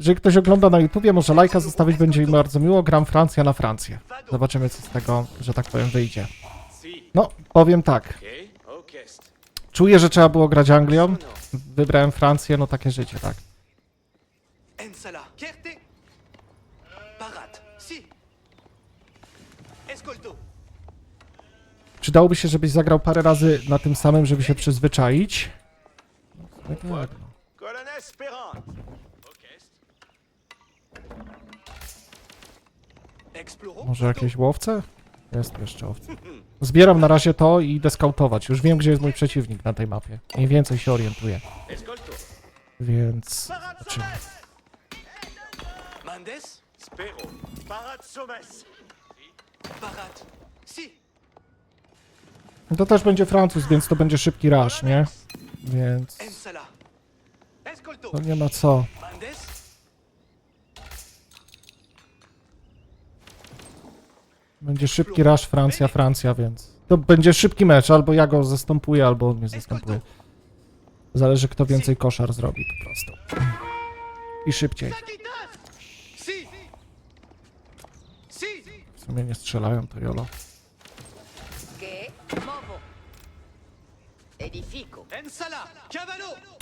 Jeżeli ktoś ogląda na YouTubie, może lajka zostawić, będzie mi bardzo miło. Gram Francja na Francję. Zobaczymy, co z tego, że tak powiem, wyjdzie. No, powiem tak. Czuję, że trzeba było grać Anglią. Wybrałem Francję, no takie życie, tak. Escolto. Przydałoby się, żebyś zagrał parę razy na tym samym, żeby się przyzwyczaić. No, tak, no. Colonel Espérance. Orchestre. Exploro. Może jakieś łowce? Jest jeszcze owce. Zbieram na razie to i idę skautować. Już wiem, gdzie jest mój przeciwnik na tej mapie. Mniej więcej się orientuję. Więc zobaczymy. Mandes. Spero. Parat Sommes. Parat. Si. To też będzie Francuz, więc to będzie szybki rush, nie? Więc. Escolto. no nie ma co. Mandes. Będzie szybki rush Francja, Francja, więc to będzie szybki mecz. Albo ja go zastępuję, albo on mnie zastępuje. Zależy, kto więcej koszar zrobi po prostu. I szybciej. W sumie nie strzelają, to jolo.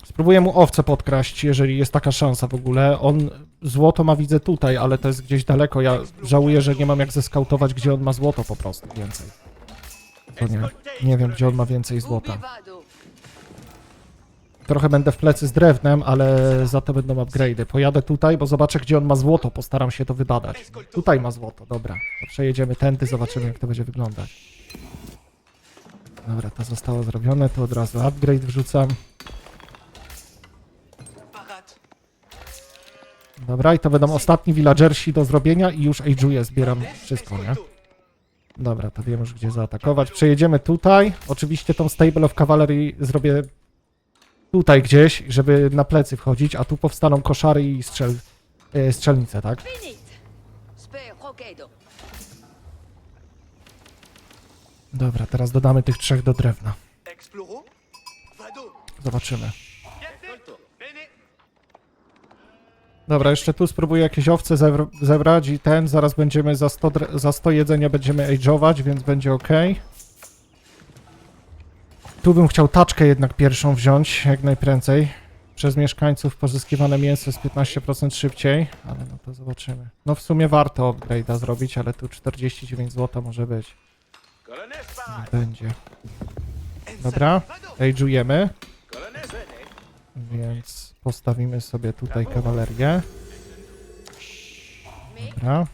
Spróbuję mu owce podkraść, jeżeli jest taka szansa w ogóle. On złoto ma widzę tutaj, ale to jest gdzieś daleko. Ja żałuję, że nie mam jak zeskautować, gdzie on ma złoto po prostu więcej. To nie, nie wiem, gdzie on ma więcej złota. Trochę będę w plecy z drewnem, ale za to będą upgrade'y. Pojadę tutaj, bo zobaczę, gdzie on ma złoto. Postaram się to wybadać. Tutaj ma złoto, dobra. Przejedziemy tędy, zobaczymy, jak to będzie wyglądać. Dobra, to zostało zrobione. Tu od razu upgrade wrzucam. Dobra, i to będą ostatni villagersi do zrobienia i już age'uję, zbieram wszystko, nie? Dobra, to wiem już gdzie zaatakować. Przejedziemy tutaj. Oczywiście tą Stable of Cavalry zrobię tutaj gdzieś, żeby na plecy wchodzić, a tu powstaną koszary i strzel, e, strzelnice, tak? Dobra, teraz dodamy tych trzech do drewna. Zobaczymy. Dobra, jeszcze tu spróbuję jakieś owce zebrać i ten, zaraz będziemy za 100, dre- za 100 jedzenia będziemy age'ować, więc będzie ok. Tu bym chciał taczkę jednak pierwszą wziąć, jak najprędzej. Przez mieszkańców pozyskiwane mięso jest 15% szybciej, ale no to zobaczymy. No w sumie warto upgrade'a zrobić, ale tu 49 zł może być. Będzie. Dobra, Vado. age'ujemy, Colonel Zenet. więc postawimy sobie tutaj kawalerię. Dobra.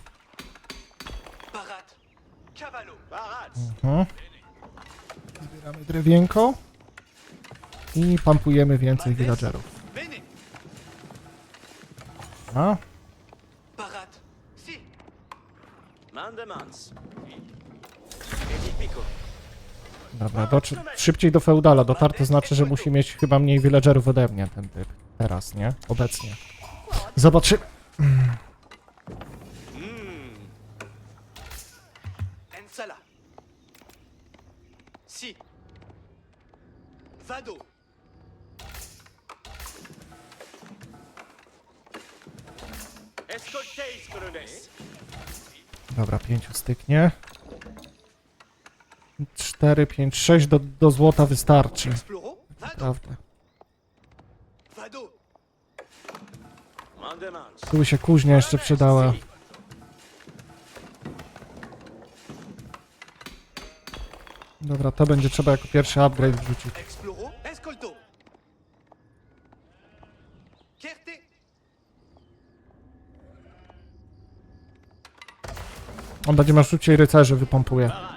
Mhm. Zbieramy drewienko i pampujemy więcej villagerów. Bene. A, Parat. Si. Mandemans. Dobra, do, szybciej do feudala dotar, to znaczy, że musi mieć chyba mniej villagerów ode mnie ten typ. Teraz, nie? Obecnie. Zobaczymy. Si. Vado. Dobra, pięciu styknie. 4, 5, 6 do, do złota wystarczy. Naprawdę. Tu by się kuźnia jeszcze przydała. Dobra, to będzie trzeba jako pierwszy upgrade wrzucić. On będzie miał szybciej rycerzy, wypompuje. Parat.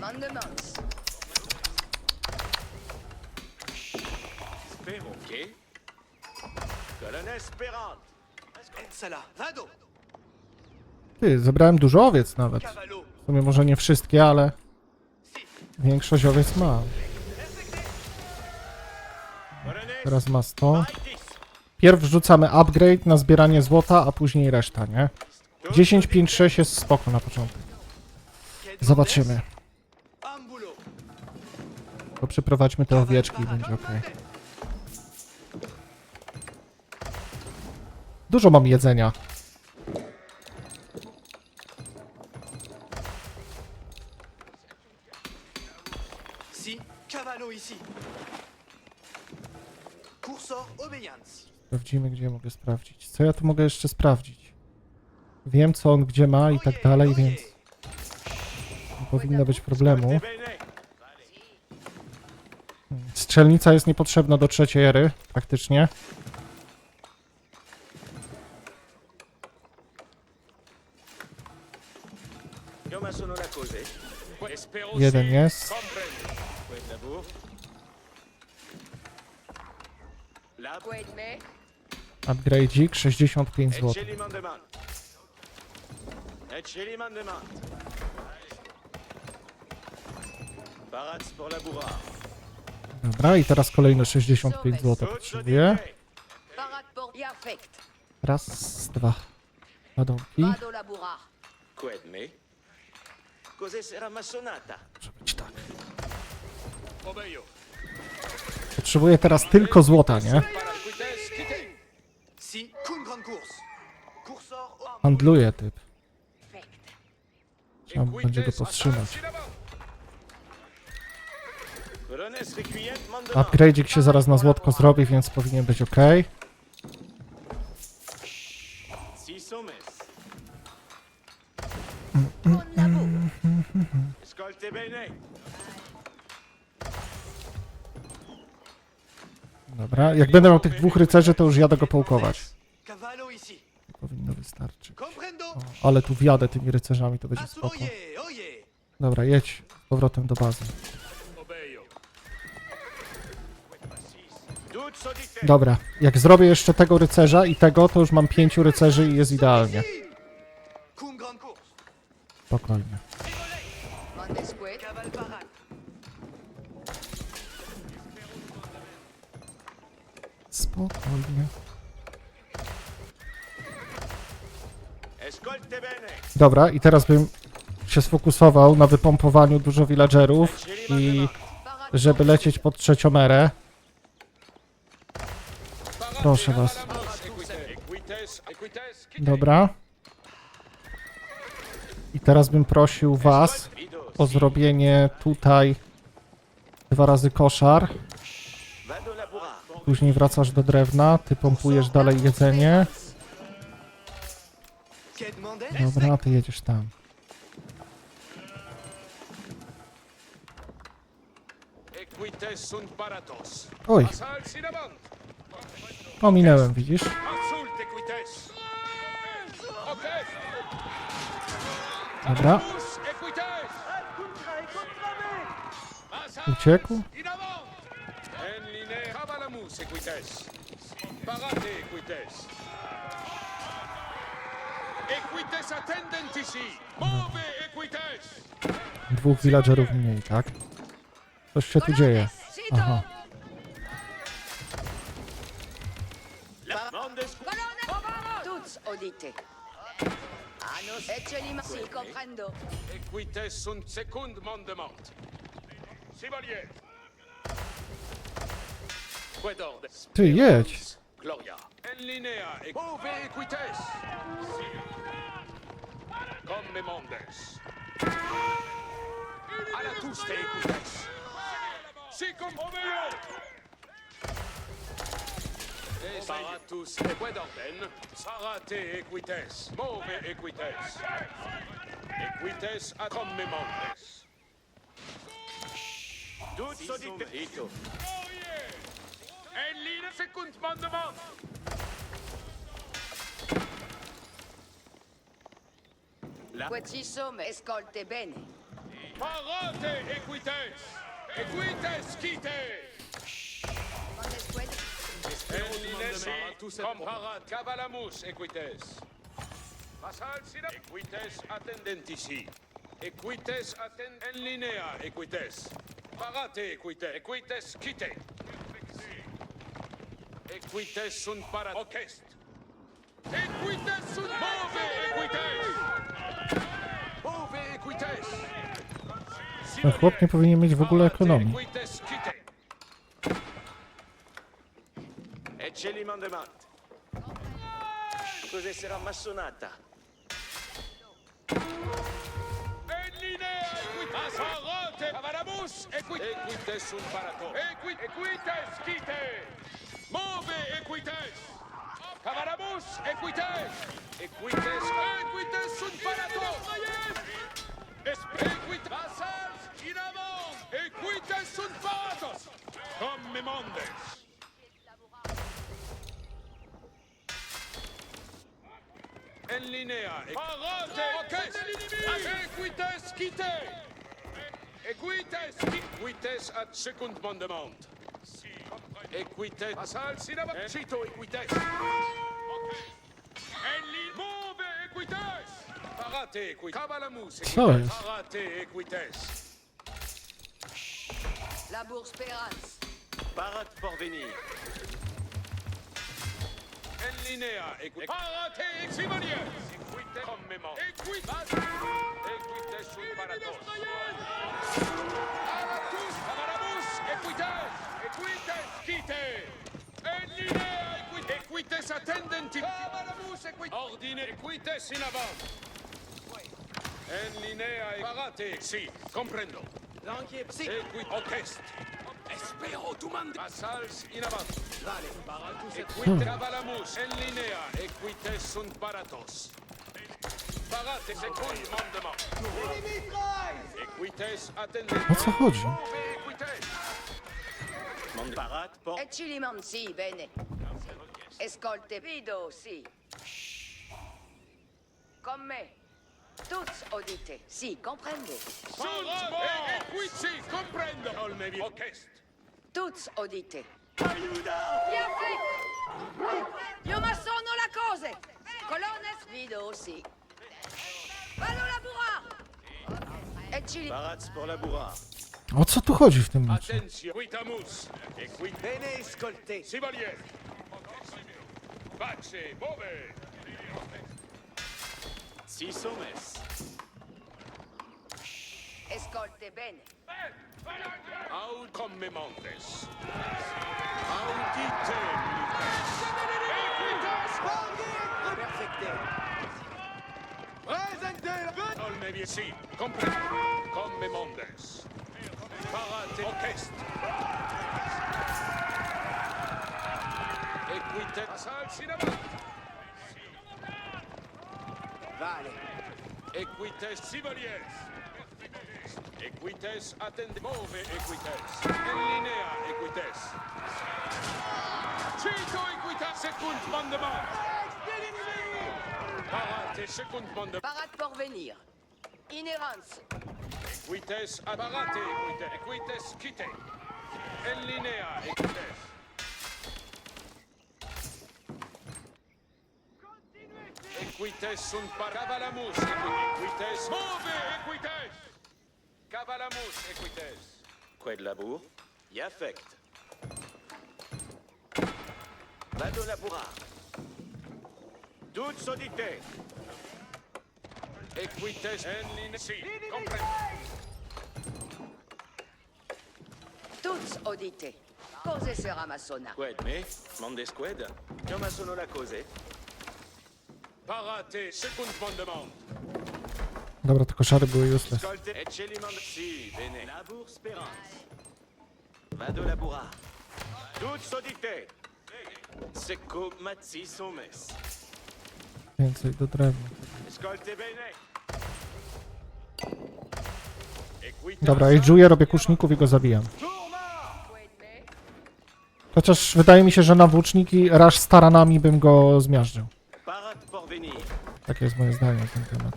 Mandemans. Spero. Okay. Colonel Espérance. Ensala. Vado. Ty, zebrałem dużo owiec nawet. Cavallo. W sumie może nie wszystkie, ale większość owiec ma. Colonel Teraz ma 100. Paritis. Pierw wrzucamy upgrade na zbieranie złota, a później reszta, nie? 10, 5, 6 jest spoko na początek. Zobaczymy. Ambulo. To przyprowadźmy te owieczki i będzie ok. Dużo mam jedzenia. Sprawdzimy, gdzie mogę sprawdzić. Co ja tu mogę jeszcze sprawdzić? Wiem, co on gdzie ma i tak dalej, więc nie powinno być problemu. Bene. Strzelnica jest niepotrzebna do trzeciej ery, praktycznie. Mandements. Barats pour la bourrard. Dobra, i teraz kolejne 65 zł potrzebuję. Raz, dwa. Ładunki. Vado labourar. Quid me? Cos'è sera massonata? Może być tak. Potrzebuję teraz tylko złota, nie? Si, qu'une grande course. Cursor au... Handluje typ. Trzeba będzie go powstrzymać. Renes requiem mandement. Upgrade'ik się zaraz na złotko zrobi, więc powinien być ok. Hommes. Dobra, jak będę miał tych dwóch rycerzy, to już jadę go połkować. Ici. Powinno wystarczyć. O, ale tu wjadę tymi rycerzami, to będzie spoko. Dobra, jedź z powrotem do bazy. Dobra, jak zrobię jeszcze tego rycerza i tego, to już mam pięciu rycerzy i jest idealnie. Spokojnie. Spokojnie. Dobra, i teraz bym się sfokusował na wypompowaniu dużo villagerów i żeby lecieć pod trzecią erę. Proszę was. Dobra. I teraz bym prosił was o zrobienie tutaj dwa razy koszar. Później wracasz do drewna, ty pompujesz dalej jedzenie. Dobra, ty jedziesz tam. Oj, ominęłem, widzisz? Dobra. Uciekł. Dwóch villagerów mniej, tak? Coś się tu dzieje. Aha. La Mondes Si, comprendo. equites sunt secund mandement. Ty jedź. Gloria. En linea. Move equites. Come mondes. Alla tuste equites. Sicum omeo. Paratus e quid orden. Sarate equites. Move equites. Equites ad come mondes. Dut sodite. Ito. En linea secund mandement. Som escolte bene. Parate equites! Equites quite! Elinesi comparat cavalamus equites. Passal sina equites attendentici. Equites attend en linea equites. Parate equite. Equites quite. Equites sunt parat ocest. Equites sunt move equites! Move equites! Ten chłop nie powinien mieć w ogóle ekonomii. Cos'è sarà massonata? En linea, equit, Asarote, Avaramus, equit, equites sunt parato, equit, equites, quite, move, equites, Cavaramus, equites, equites, equites sunt parato, equit, vasals, in avant, equites sunt paratos, come mondes. En linea, parate, ok, equites, quite, equites, equites ad secund mandement. Equites, passal, sinaba, cito, equites. En li, move, equites. Parate, equites, cavalamus, Co jest? Parate, equites. La bourse Perance. Parat porvenir. En linea, equites. Parate, exivalier. Equites, commement. Equites, equites, sunt paratos. Alatus, Avaramus, equites, equites, quite. En linea, equites, equites attendenti. Avaramus, equites. Ordine, equites in avant. En linea, parate, si, comprendo. Lanquier, si. Equit, ocest. Espero tu mandi. Assals in avant. Vale, paratus et Equite, cavalamus, en linea, equites sunt paratos. Parate, secund mandement. Equites attendenti. O co chodzi? Equites. Mon parat por... Et Chiliman, si, bene. Escolte Vido, si. Comme me. Tous audite, si, comprende. Parate, equiti, comprendo. Olmevi, ocest. Tous audite. Bien fait! Io ma sono la cose! Colones Vido, si. Pour la bourra. O co tu chodzi w tym meczu? Attention. Quitamus. Equite. Bene escolte. Sivalier. Pace, move. Si somes. Escolte bene. Aud come montes. Audite. Equitas. Presente. Olmevi, si, comprendo. Come montes. Parate, ocest. Equite. Assalsi in avanti. Vale. Equites sivaliers. Equites attende. Move equites. En linea equites. Cito equitas secund mandement. Parate secund mandement. Parade pour venir. Inhérence. Equites ad parate equites. Equites quite. En linea equites. Equites sunt par cavalamus equites. Move equites. Cavalamus equites. Quoi de la bourre? Y affect. Vado la bourra. Toutes audités. Equites en linea. Si, comprendo. Tous audite. Cose sera massona. Qued me? Mondes qued? Io ma sono la cose. Parate secund mandement. Dobra, te koszary były useless. Ascolte et celimand... Si, bene. La bourse spérance. Vado la bourra. Toutes audités. Secco mazzi somes. Więcej do drewna. Equites. Dobra, age'uję, robię kuszników i go zabijam. Chociaż wydaje mi się, że na włóczniki raż z taranami bym go zmiażdżył. Takie jest moje zdanie na ten temat.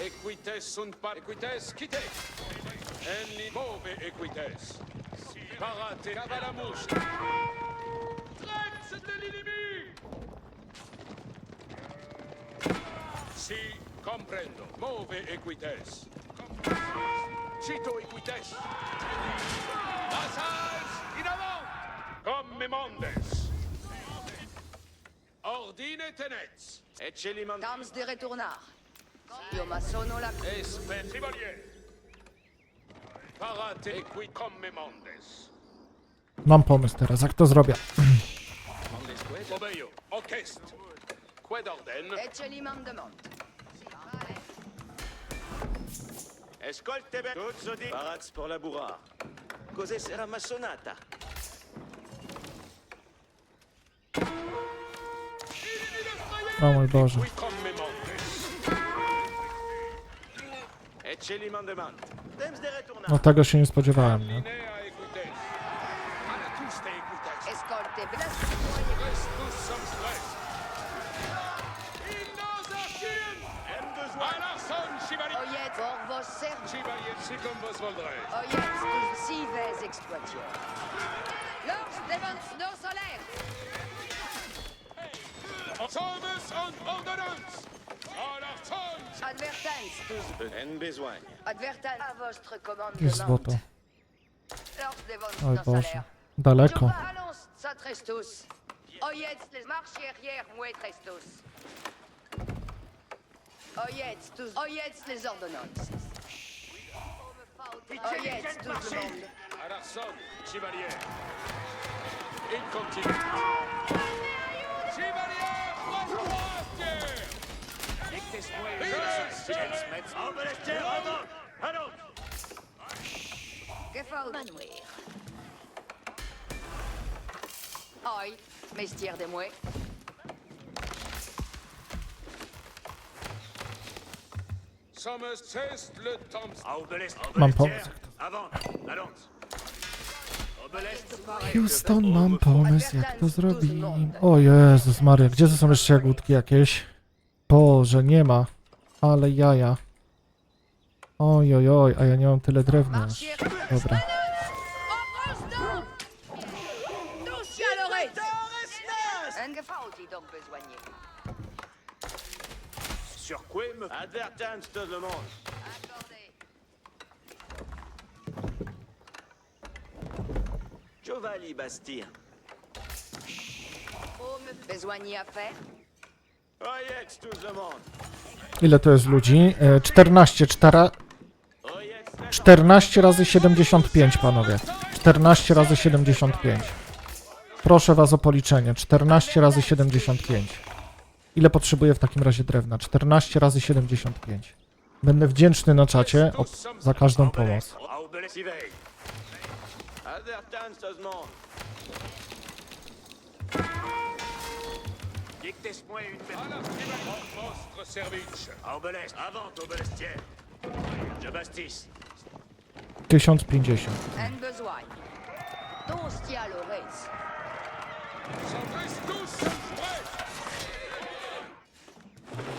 Equites sunt par equites quite. En li move equites. Parate cavalamus. Trex de l'ennemi. Si, comprendo. Move equites. Cito equites. Vasals in avant. Come mondes. Ordine tenets. Et celimand... Dams de retournar. Io ma sono la... Esper Chevalier. Parate equi come mondes. Mam pomysł teraz, jak to zrobię. O mój Boże. No tego się nie spodziewałem, nie? Advertens à votre commande. Lors des ventes Daleko. Allons, Oi, mestier de temps. Mam pomysł. Houston, mam pomysł, jak to zrobić. O Jezus Maria, gdzie to są jeszcze jagódki jakieś? Boże, nie ma. Ale jaja. Oj, oj, oj, a ja nie mam tyle drewna. Dobra. Sur quoi me... Advertance monde. Accordé. Giovanni Bastien. Ile to jest ludzi? E, 14, 4, Oyez 14 razy 75, panowie. 14 razy 75. Proszę was o policzenie. 14 razy 75. Ile potrzebuję w takim razie drewna? 14 razy 75. Będę wdzięczny na czacie o, za każdą pomoc. Dictez-moi une À la chevalier, votre service. Obelest. Avant, Obelestière. Je bastis. 1050. Un besoin. Tous à l'oreille.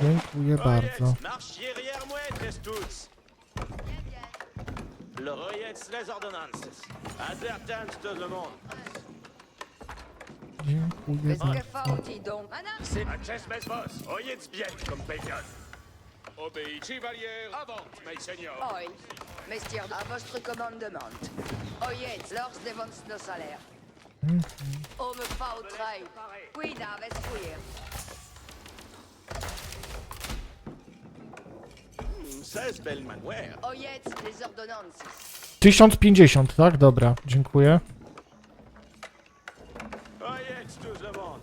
Dziękuję bardzo. Dziękuję bardzo. Ojec bieg, Valière, avant, mes seigneurs. Oi, messieurs, à votre commandement. Oyez, lors de votre salaire. Homme fautrai. Oui, d'aves fouiller. Seize belles manouères. Oyez, les ordonnances. 1050, tak? Dobra, dziękuję. Oyez tout le monde.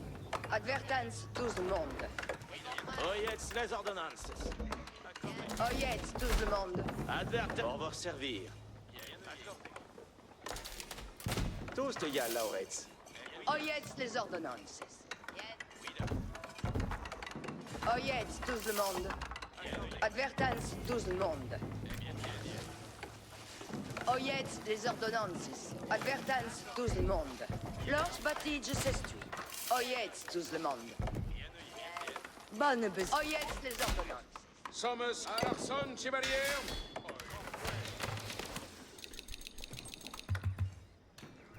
Advertance, monde. Les ordonnances. Oyez, tout le monde. Advertance. Pour vous servir. Tous de gars, Lauretz. Oyez, les ordonnances. Oyez, tout le monde. Advertance, tout le monde. Oyez, les ordonnances. Advertance, tout le monde. Lors batige s'estui. Oyez, tout le monde. Bonne besoin. Oyez, les ordonnances. Sommes à l'arson, chevalier.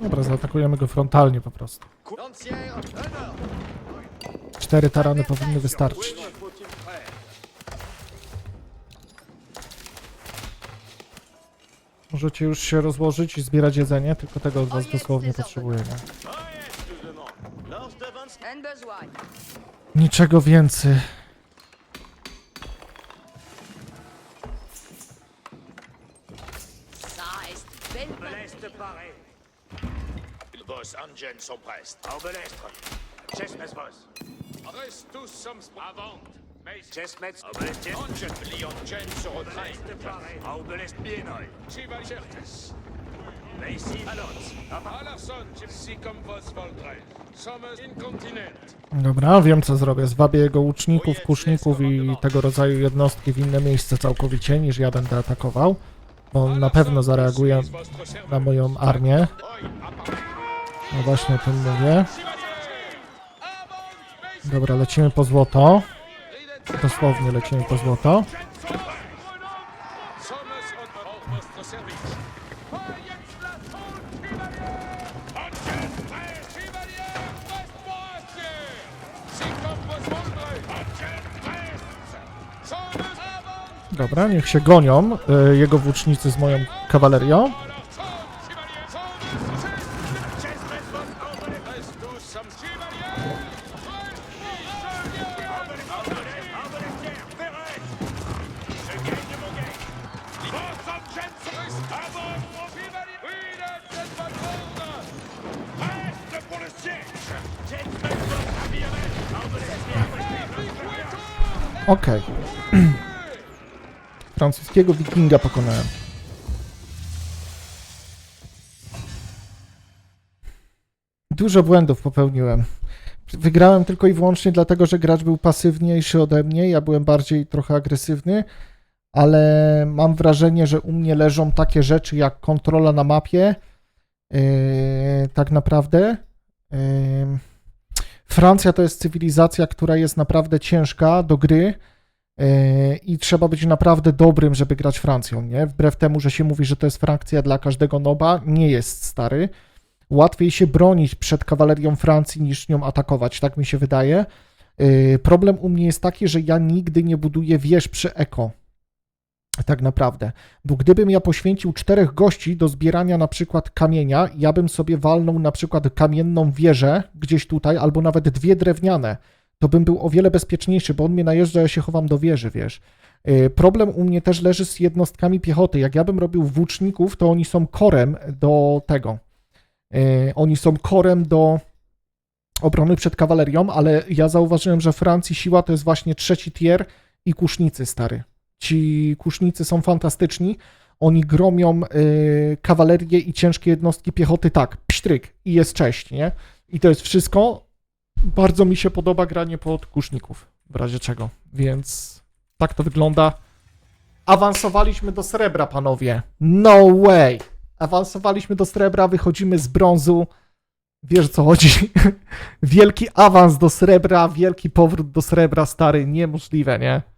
Dobra, zaatakujemy go frontalnie po prostu. Cztery tarany powinny wystarczyć. Możecie już się rozłożyć i zbierać jedzenie, tylko tego od was dosłownie potrzebuję, nie? Oyez, sont prest. Obelisque. Chessmes boss. Reste tous sommes Liongen se bienoi. Ici, Alarson, si comme vos. Sommes incontinent. Dobra, wiem co zrobię. Zwabię jego łuczników, kuszników i tego rodzaju jednostki w inne miejsce całkowicie niż ja będę atakował. Bo on na pewno zareaguje na moją armię. No właśnie o tym mówię. Dobra, lecimy po złoto. Dosłownie lecimy po złoto. Dobra, niech się gonią y, jego włócznicy z moją kawalerią. Okej. Francuskiego wikinga pokonałem. Dużo błędów popełniłem. Wygrałem tylko i wyłącznie dlatego, że gracz był pasywniejszy ode mnie, ja byłem bardziej trochę agresywny, ale mam wrażenie, że u mnie leżą takie rzeczy jak kontrola na mapie, yy, tak naprawdę. Yy, Francja to jest cywilizacja, która jest naprawdę ciężka do gry. Yy, I trzeba być naprawdę dobrym, żeby grać Francją, nie? Wbrew temu, że się mówi, że to jest frakcja dla każdego noba, nie jest stary. Łatwiej się bronić przed kawalerią Francji niż nią atakować, tak mi się wydaje. Yy, Problem u mnie jest taki, że ja nigdy nie buduję wież przy eko. Tak naprawdę. Bo gdybym ja poświęcił czterech gości do zbierania na przykład kamienia, ja bym sobie walnął na przykład kamienną wieżę gdzieś tutaj, albo nawet dwie drewniane to bym był o wiele bezpieczniejszy, bo on mnie najeżdża, ja się chowam do wieży, wiesz. Yy, Problem u mnie też leży z jednostkami piechoty. Jak ja bym robił włóczników, to oni są korem do tego. Yy, Oni są korem do obrony przed kawalerią, ale ja zauważyłem, że Francji siła to jest właśnie trzeci tier i kusznicy, stary. Ci kusznicy są fantastyczni. Oni gromią yy, kawalerię i ciężkie jednostki piechoty tak, psztryk i jest cześć, nie? I to jest wszystko. Bardzo mi się podoba granie pod kuszników, w razie czego, więc tak to wygląda. Awansowaliśmy do srebra, panowie. No way! Awansowaliśmy do srebra, wychodzimy z brązu. Wiesz co chodzi? wielki awans do srebra, wielki powrót do srebra, stary, niemożliwe, nie?